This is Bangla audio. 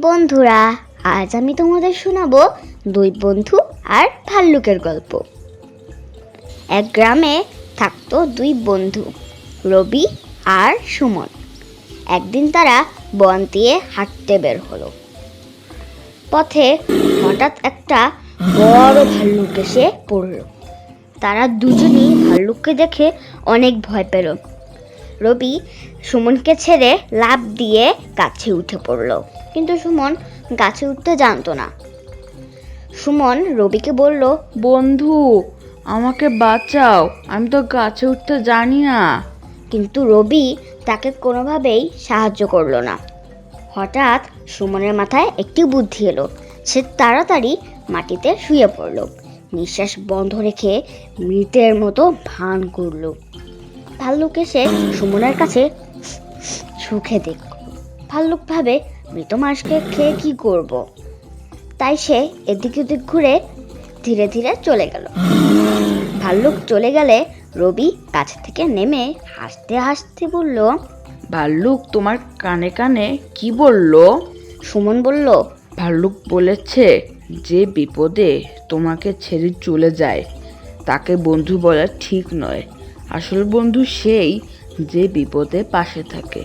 বন্ধুরা, আজ আমি তোমাদের শোনাবো দুই বন্ধু আর ভাল্লুকের গল্প। এক গ্রামে থাকতো দুই বন্ধু, রবি আর সুমন। একদিন তারা বন দিয়ে হাঁটতে বের হলো। পথে হঠাৎ একটা বড় ভাল্লুক এসে পড়ল। তারা দুজনেই ভাল্লুককে দেখে অনেক ভয় পেল। রবি সুমনকে ছেড়ে লাফ দিয়ে গাছে উঠে পড়ল। কিন্তু সুমন গাছে উঠতে জানতো না। সুমন রবিকে বলল বন্ধু আমাকে বাঁচাও আমি তো গাছে উঠতে জানি না। কিন্তু রবি তাকে কোনোভাবেই সাহায্য করল না। হঠাৎ সুমনের মাথায় একটি বুদ্ধি এলো। সে তাড়াতাড়ি মাটিতে শুয়ে পড়ল। নিঃশ্বাস বন্ধ রেখে মৃতের মতো ভান করল। ভাল্লুক এসে সুমনের কাছে সুখে দেখল ভাল্লুক ভাবে মৃত মানুষকে খেয়ে কি করব। তাই সে এদিক ওদিক ঘুরে ধীরে ধীরে চলে গেল। ভাল্লুক চলে গেলে রবি গাছ থেকে নেমে হাসতে হাসতে বলল ভাল্লুক তোমার কানে কানে কি বলল? সুমন বলল ভাল্লুক বলেছে যে বিপদে তোমাকে ছেড়ে চলে যায় তাকে বন্ধু বলা ঠিক নয়। আসল বন্ধু সেই যে বিপদে পাশে থাকে।